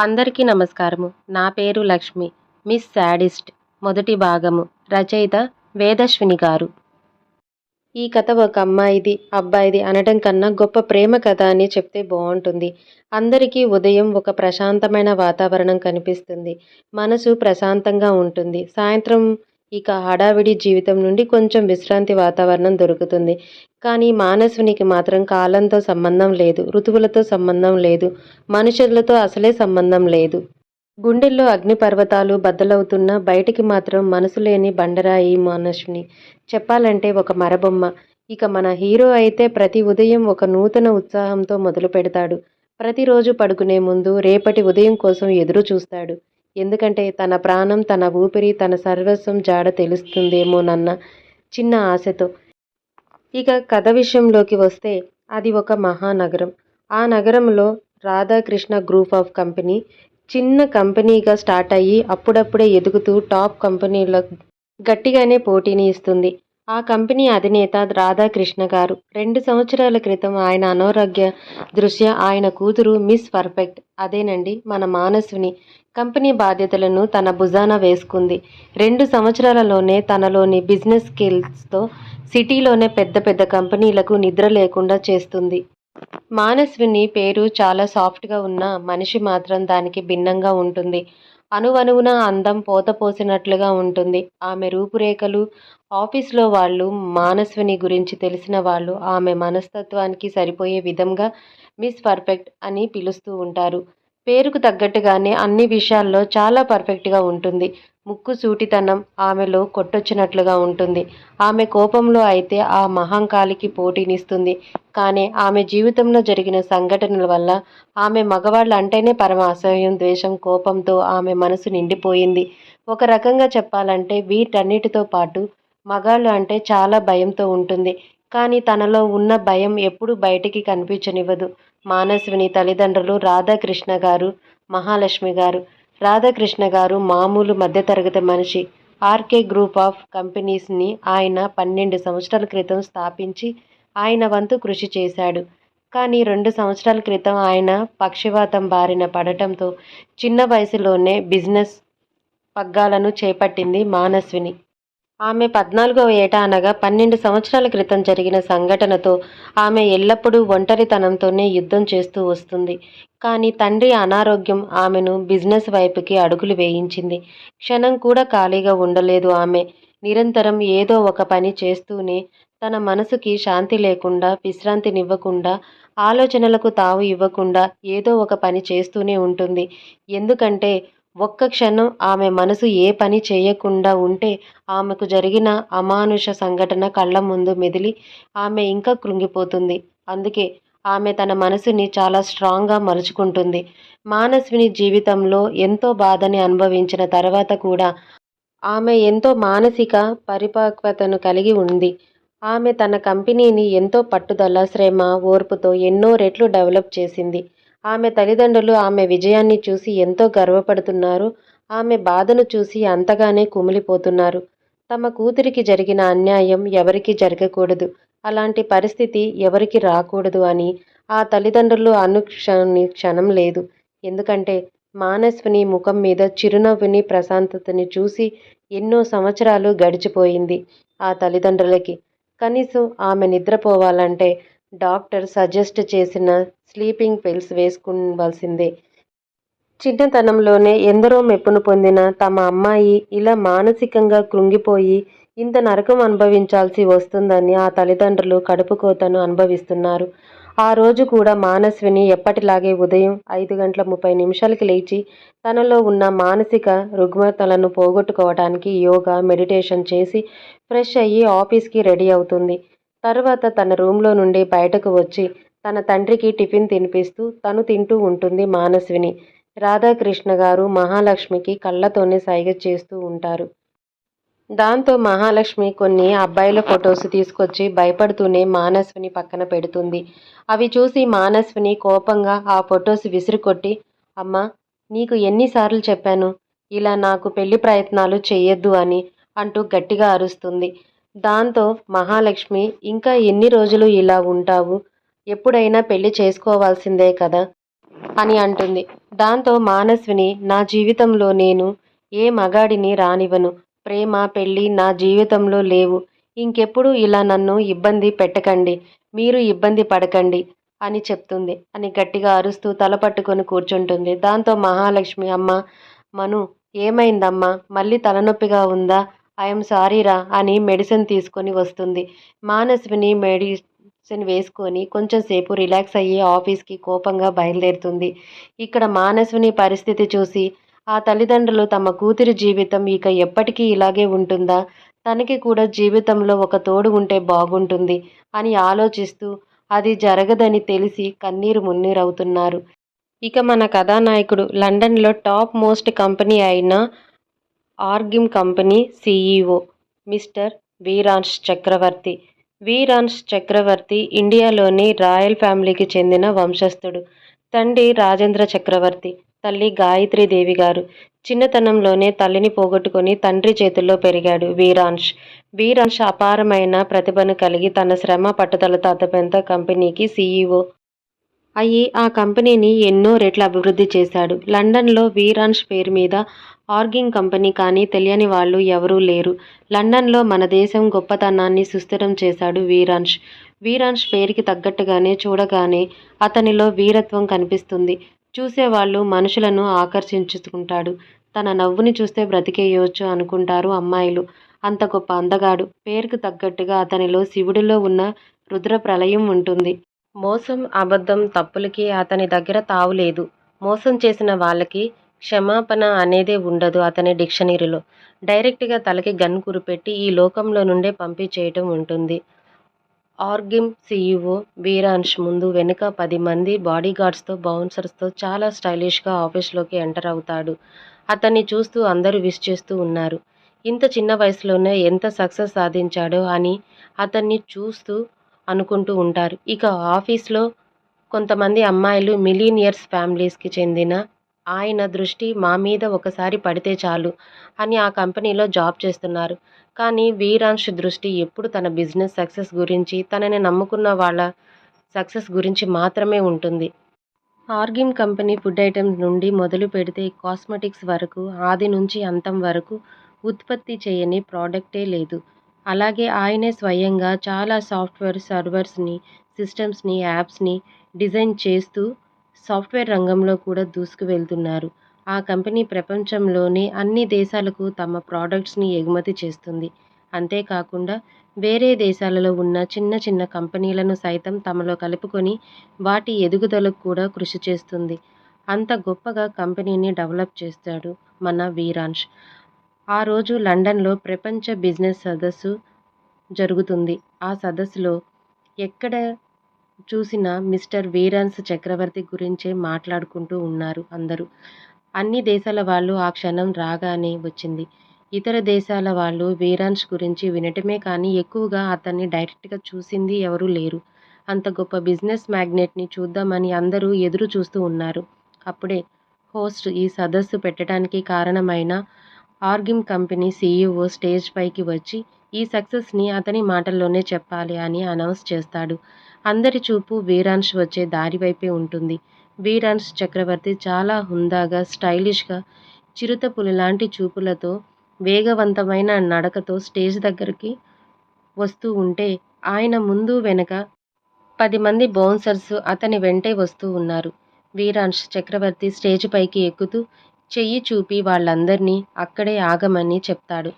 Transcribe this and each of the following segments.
అందరికీ నమస్కారము. నా పేరు లక్ష్మి. Miss sadist. మొదటి భాగము. రచయిత వేదశ్విని గారు. ఈ కథ ఒక అమ్మాయిది అబ్బాయిది అనడం కన్నా గొప్ప ప్రేమ కథ అని చెప్తే బాగుంటుంది. అందరికీ ఉదయం ఒక ప్రశాంతమైన వాతావరణం కనిపిస్తుంది. మనసు ప్రశాంతంగా ఉంటుంది. సాయంత్రం ఇక హడావిడి జీవితం నుండి కొంచెం విశ్రాంతి వాతావరణం దొరుకుతుంది. కానీ మానసునికి మాత్రం కాలంతో సంబంధం లేదు ఋతువులతో సంబంధం లేదు మనుషులతో అసలే సంబంధం లేదు. గుండెల్లో అగ్నిపర్వతాలు బద్దలవుతున్నా బయటికి మాత్రం మనసు లేని బండరాయి మానసుని. చెప్పాలంటే ఒక మరబొమ్మ. ఇక మన హీరో అయితే ప్రతి ఉదయం ఒక నూతన ఉత్సాహంతో మొదలు పెడతాడు ప్రతిరోజు పడుకునే ముందు రేపటి ఉదయం కోసం ఎదురు చూస్తాడు ఎందుకంటే తన ప్రాణం తన ఊపిరి తన సర్వస్వం జాడ తెలుస్తుందేమోనన్న చిన్న ఆశతో. ఇక కథ విషయంలోకి వస్తే అది ఒక మహానగరం. ఆ నగరంలో రాధాకృష్ణ గ్రూప్ ఆఫ్ కంపెనీ చిన్న కంపెనీగా స్టార్ట్ అయ్యి అప్పుడప్పుడే ఎదుగుతూ టాప్ కంపెనీల గట్టిగానే పోటీని ఇస్తుంది. ఆ కంపెనీ అధినేత రాధాకృష్ణ గారు. రెండు సంవత్సరాల క్రితం ఆయన అనారోగ్య దృష్ట్యా ఆయన కూతురు మిస్ పర్ఫెక్ట్. అదేనండి మన మానసుని కంపెనీ బాధ్యతలను తన భుజాన వేసుకుంది. రెండు సంవత్సరాలలోనే తనలోని బిజినెస్ స్కిల్స్తో సిటీలోనే పెద్ద పెద్ద కంపెనీలకు నిద్ర లేకుండా చేస్తుంది. మానస్విని పేరు చాలా సాఫ్ట్గా ఉన్న మనిషి మాత్రం దానికి భిన్నంగా ఉంటుంది. అణువణువున అందం పోతపోసినట్లుగా ఉంటుంది. ఆమె రూపురేఖలు ఆఫీస్లో వాళ్ళు మానస్విని గురించి తెలిసిన వాళ్ళు ఆమె మనస్తత్వానికి సరిపోయే విధంగా మిస్ పర్ఫెక్ట్ అని పిలుస్తూ ఉంటారు. పేరుకు తగ్గట్టుగానే అన్ని విషయాల్లో చాలా పర్ఫెక్ట్గా ఉంటుంది. ముక్కు సూటితనం ఆమెలో కొట్టొచ్చినట్లుగా ఉంటుంది. ఆమె కోపంలో అయితే ఆ మహంకాలికి పోటీనిస్తుంది. కానీ ఆమె జీవితంలో జరిగిన సంఘటనల వల్ల ఆమె మగవాళ్ళు అంటేనే పరమ అసహ్యం ద్వేషం కోపంతో ఆమె మనసు నిండిపోయింది. ఒక రకంగా చెప్పాలంటే వీటన్నిటితో పాటు మగాళ్ళు అంటే చాలా భయంతో ఉంటుంది. కానీ తనలో ఉన్న భయం ఎప్పుడు బయటికి కనిపించనివ్వదు. మానస్విని తల్లిదండ్రులు రాధాకృష్ణ గారు మహాలక్ష్మి గారు. రాధాకృష్ణ గారు మామూలు మధ్యతరగతి మనిషి. ఆర్కే గ్రూప్ ఆఫ్ కంపెనీస్ని ఆయన పన్నెండు సంవత్సరాల క్రితం స్థాపించి ఆయన వంతు కృషి చేశాడు. కానీ రెండు సంవత్సరాల క్రితం ఆయన పక్షివాతం బారిన పడటంతో చిన్న వయసులోనే బిజినెస్ పగ్గాలను చేపట్టింది మానస్విని. ఆమె పద్నాలుగవ ఏట అనగా పన్నెండు సంవత్సరాల క్రితం జరిగిన సంఘటనతో ఆమె ఎల్లప్పుడూ ఒంటరితనంతోనే యుద్ధం చేస్తూ వస్తుంది. కానీ తండ్రి అనారోగ్యం ఆమెను బిజినెస్ వైపుకి అడుగులు వేయించింది. క్షణం కూడా ఖాళీగా ఉండలేదు ఆమె. నిరంతరం ఏదో ఒక పని చేస్తూనే తన మనసుకి శాంతి లేకుండా విశ్రాంతినివ్వకుండా ఆలోచనలకు తావు ఇవ్వకుండా ఏదో ఒక పని చేస్తూనే ఉంటుంది. ఎందుకంటే ఒక్క క్షణం ఆమె మనసు ఏ పని చేయకుండా ఉంటే ఆమెకు జరిగిన అమానుష సంఘటన కళ్ళ ముందు మెదిలి ఆమె ఇంకా కృంగిపోతుంది. అందుకే ఆమె తన మనసుని చాలా స్ట్రాంగ్గా మలుచుకుంటుంది. మానస్విని జీవితంలో ఎంతో బాధని అనుభవించిన తర్వాత కూడా ఆమె ఎంతో మానసిక పరిపక్వతను కలిగి ఉంది. ఆమె తన కంపెనీని ఎంతో పట్టుదల శ్రమ ఓర్పుతో ఎన్నో రెట్లు డెవలప్ చేసింది. ఆమె తల్లిదండ్రులు ఆమె విజయాన్ని చూసి ఎంతో గర్వపడుతున్నారు. ఆమె బాధను చూసి అంతగానే కుమిలిపోతున్నారు. తమ కూతురికి జరిగిన అన్యాయం ఎవరికి జరగకూడదు. అలాంటి పరిస్థితి ఎవరికి రాకూడదు అని ఆ తల్లిదండ్రులు అనుక్షణి క్షణం లేదు. ఎందుకంటే మానస్విని ముఖం మీద చిరునవ్వుని ప్రశాంతతని చూసి ఎన్నో సంవత్సరాలు గడిచిపోయింది ఆ తల్లిదండ్రులకి. కనీసం ఆమె నిద్రపోవాలంటే డాక్టర్ సజెస్ట్ చేసిన స్లీపింగ్ పిల్స్ వేసుకోవాల్సిందే చిన్నతనంలోనే ఎందరో మెప్పును పొందిన తమ అమ్మాయి ఇలా మానసికంగా కృంగిపోయి ఇంత నరకం అనుభవించాల్సి వస్తుందని ఆ తల్లిదండ్రులు కడుపు కోతను అనుభవిస్తున్నారు. ఆ రోజు కూడా మానస్విని ఎప్పటిలాగే ఉదయం ఐదు గంటల ముప్పై నిమిషాలకి లేచి తనలో ఉన్న మానసిక రుగ్మతలను పోగొట్టుకోవడానికి యోగా మెడిటేషన్ చేసి ఫ్రెష్ అయ్యి ఆఫీస్కి రెడీ అవుతుంది. తర్వాత తన రూమ్లో నుండి బయటకు వచ్చి తన తండ్రికి టిఫిన్ తినిపిస్తూ తను తింటూ ఉంటుంది మానస్విని రాధాకృష్ణ గారు మహాలక్ష్మికి కళ్ళతోనే సైగ చేస్తూ ఉంటారు. దాంతో మహాలక్ష్మి కొన్ని అబ్బాయిల ఫొటోస్ తీసుకొచ్చి భయపడుతూనే మానస్విని పక్కన పెడుతుంది. అవి చూసి మానస్విని కోపంగా ఆ ఫొటోస్ విసిరికొట్టి అమ్మా నీకు ఎన్నిసార్లు చెప్పాను ఇలా నాకు పెళ్ళి ప్రయత్నాలు చేయొద్దు అని అంటూ గట్టిగా అరుస్తుంది. దాంతో మహాలక్ష్మి ఇంకా ఎన్ని రోజులు ఇలా ఉంటావు? ఎప్పుడైనా పెళ్ళి చేసుకోవాల్సిందే కదా అని అంటుంది. దాంతో మానస్విని నా జీవితంలో నేను ఏ మగాడిని రానివ్వను. ప్రేమ పెళ్ళి నా జీవితంలో లేవు. ఇంకెప్పుడు ఇలా నన్ను ఇబ్బంది పెట్టకండి. మీరు ఇబ్బంది పడకండి అని చెప్తుంది. అని గట్టిగా అరుస్తూ తల పట్టుకొని కూర్చుంటుంది. దాంతో మహాలక్ష్మి అమ్మ మను ఏమైందమ్మా? మళ్ళీ తలనొప్పిగా ఉందా? ఐఎమ్ సారీరా అని మెడిసిన్ తీసుకొని వస్తుంది. మానస్విని మెడిసిన్ వేసుకొని కొంచెం సేపు రిలాక్స్ అయ్యి ఆఫీస్కి కోపంగా బయలుదేరుతుంది. ఇక్కడ మానసుని పరిస్థితి చూసి ఆ తల్లిదండ్రులు తమ కూతురి జీవితం ఇక ఎప్పటికీ ఇలాగే ఉంటుందా? తనకి కూడా జీవితంలో ఒక తోడు ఉంటే బాగుంటుంది అని ఆలోచిస్తూ అది జరగదని తెలిసి కన్నీరు మున్నీరవుతున్నారు. ఇక మన కథానాయకుడు లండన్లో టాప్ మోస్ట్ కంపెనీ అయిన ఆర్గిమ్ company CEO mister Veerans Chakravarthi. Veerans Chakravarthi ఇండియాలోని రాయల్ ఫ్యామిలీకి చెందిన వంశస్థుడు. తండ్రి రాజేంద్ర చక్రవర్తి తల్లి గాయత్రీదేవి గారు. చిన్నతనంలోనే తల్లిని పోగొట్టుకొని తండ్రి చేతుల్లో పెరిగాడు వీరాంష్ వీరాంష్ అపారమైన ప్రతిభను కలిగి తన శ్రమ పట్టుదలతో అతపెంత కంపెనీకి సీఈఓ అయ్యి ఆ కంపెనీని ఎన్నో రెట్లు అభివృద్ధి చేశాడు. లండన్లో వీరాన్ష్ పేరు మీద ఆర్గింగ్ కంపెనీ కానీ తెలియని వాళ్ళు ఎవరూ లేరు. లండన్లో మన దేశం గొప్పతనాన్ని సుస్థిరం చేశాడు వీరాన్ష్ వీరాన్ష్ పేరుకి తగ్గట్టుగానే చూడగానే అతనిలో వీరత్వం కనిపిస్తుంది. చూసేవాళ్ళు మనుషులను ఆకర్షించుకుంటాడు. తన నవ్వుని చూస్తే బ్రతికేయవచ్చు అనుకుంటారు అమ్మాయిలు. అంత గొప్ప అందగాడు. పేరుకు తగ్గట్టుగా అతనిలో శివుడిలో ఉన్న రుద్ర ప్రళయం ఉంటుంది. మోసం అబద్ధం తప్పులకి అతని దగ్గర తావులేదు మోసం చేసిన వాళ్ళకి క్షమాపణ అనేదే ఉండదు అతని డిక్షనరీలో. డైరెక్ట్గా తలకి గన్ కురిపెట్టి ఈ లోకంలో నుండే పంపించేయటం ఉంటుంది. ఆర్గిమ్ సీఈఓ వీరాంష్ ముందు వెనుక పది మంది బాడీగార్డ్స్తో బౌన్సర్స్తో చాలా స్టైలిష్గా ఆఫీస్లోకి ఎంటర్ అవుతాడు. అతన్ని చూస్తూ అందరూ విష్ చేస్తూ ఉన్నారు. ఇంత చిన్న వయసులోనే ఎంత సక్సెస్ సాధించాడో అని అతన్ని చూస్తూ అనుకుంటూ ఉంటారు. ఇక ఆఫీస్లో కొంతమంది అమ్మాయిలు మిలీనియర్స్ ఫ్యామిలీస్కి చెందిన ఆయన దృష్టి మా మీద ఒకసారి పడితే చాలు అని ఆ కంపెనీలో జాబ్ చేస్తున్నారు. కానీ వీరాంశ్ దృష్టి ఎప్పుడు తన బిజినెస్ సక్సెస్ గురించి తనని నమ్ముకున్న వాళ్ళ సక్సెస్ గురించి మాత్రమే ఉంటుంది. ఆర్గిమ్ కంపెనీ ఫుడ్ ఐటమ్స్ నుండి మొదలు పెడితే కాస్మెటిక్స్ వరకు ఆది నుంచి అంతం వరకు ఉత్పత్తి చేయని ప్రోడక్టే లేదు. అలాగే ఆయనే స్వయంగా చాలా సాఫ్ట్వేర్ సర్వర్స్ని సిస్టమ్స్ని యాప్స్ని డిజైన్ చేస్తూ సాఫ్ట్వేర్ రంగంలో కూడా దూసుకు వెళ్తున్నారు ఆ కంపెనీ ప్రపంచంలోని అన్ని దేశాలకు తమ ప్రోడక్ట్స్ని ఎగుమతి చేస్తుంది. అంతేకాకుండా వేరే దేశాలలో ఉన్న చిన్న చిన్న కంపెనీలను సైతం తమలో కలుపుకొని వాటి ఎదుగుదలకు కూడా కృషి చేస్తుంది. అంత గొప్పగా కంపెనీని డెవలప్ చేస్తాడు మన వీరాంష్ ఆ రోజు లండన్లో ప్రపంచ బిజినెస్ సదస్సు జరుగుతుంది. ఆ సదస్సులో ఎక్కడ చూసినా మిస్టర్ వీరాన్స్ చక్రవర్తి గురించే మాట్లాడుకుంటూ ఉన్నారు అందరూ. అన్ని దేశాల వాళ్ళు ఆ క్షణం రాగానే వచ్చింది. ఇతర దేశాల వాళ్ళు వీరాన్స్ గురించి వినటమే కానీ ఎక్కువగా అతన్ని డైరెక్ట్గా చూసింది ఎవరూ లేరు. అంత గొప్ప బిజినెస్ మ్యాగ్నెట్ని చూద్దామని అందరూ ఎదురు చూస్తూ ఉన్నారు. అప్పుడే హోస్ట్ ఈ సదస్సు పెట్టడానికి కారణమైన ఆర్గిమ్ కంపెనీ సీఈఓ స్టేజ్ పైకి వచ్చి ఈ సక్సెస్ని అతని మాటల్లోనే చెప్పాలి అని అనౌన్స్ చేస్తాడు. అందరి చూపు వీరాన్స్ వచ్చే దారి వైపే ఉంటుంది. వీరాన్స్ చక్రవర్తి చాలా హుందాగా స్టైలిష్గా చిరుతపులి లాంటి చూపులతో వేగవంతమైన నడకతో స్టేజ్ దగ్గరికి వస్తూ ఉంటే ఆయన ముందు వెనక పది మంది బౌన్సర్స్ అతని వెంటే వస్తూ ఉన్నారు. వీరాన్స్ చక్రవర్తి స్టేజ్ పైకి ఎక్కుతూ చెయ్యి చూపి వాళ్ళందరినీ అక్కడే ఆగమని చెప్తాడు.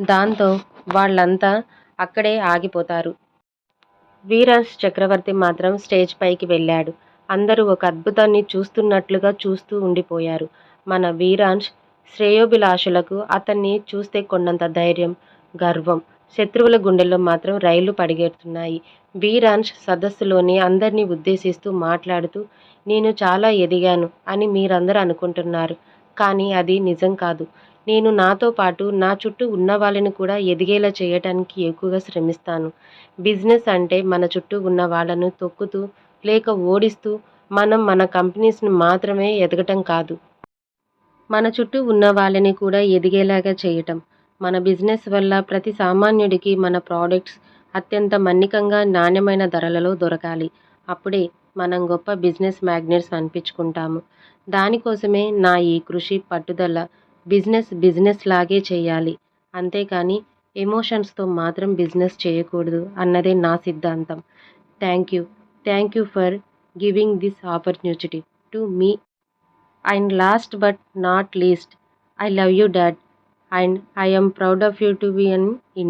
దాంతో వాళ్ళంతా అక్కడే ఆగిపోతారు. వీరాజ్ చక్రవర్తి మాత్రం స్టేజ్ పైకి వెళ్ళాడు. అందరూ ఒక అద్భుతాన్ని చూస్తున్నట్లుగా చూస్తూ ఉండిపోయారు. మన వీరాంశ్ శ్రేయోభిలాషులకు అతన్ని చూస్తే కొన్నంత ధైర్యం గర్వం శత్రువుల గుండెల్లో మాత్రం రైళ్ళు పడిగెడుతున్నాయి. వీరాంష్ సదస్సులోని అందరినీ ఉద్దేశిస్తూ మాట్లాడుతూ నేను చాలా ఎదిగాను అని మీరందరూ అనుకుంటున్నారు. కానీ అది నిజం కాదు. నేను నాతో పాటు నా చుట్టూ ఉన్న వాళ్ళని కూడా ఎదిగేలా చేయటానికి ఎక్కువగా శ్రమిస్తాను. బిజినెస్ అంటే మన చుట్టూ ఉన్న వాళ్ళను తొక్కుతూ లేక ఓడిస్తూ మనం మన కంపెనీస్ని మాత్రమే ఎదగటం కాదు. మన చుట్టూ ఉన్న వాళ్ళని కూడా ఎదిగేలాగా చేయటం. మన బిజినెస్ వల్ల ప్రతి సామాన్యుడికి మన ప్రోడక్ట్స్ అత్యంత మన్నికంగా నాణ్యమైన ధరలలో దొరకాలి. అప్పుడే మనం గొప్ప బిజినెస్ మ్యాగ్నెట్స్ అనిపించుకుంటాము. దానికోసమే నా ఈ కృషి పట్టుదల బిజినెస్ బిజినెస్ లాగే చేయాలి. అంతేకాని ఎమోషన్స్తో మాత్రం బిజినెస్ చేయకూడదు అన్నదే నా సిద్ధాంతం. Thank you. Thank you for giving this opportunity to me. And last but not least I love you dad. And I proud of you to be an in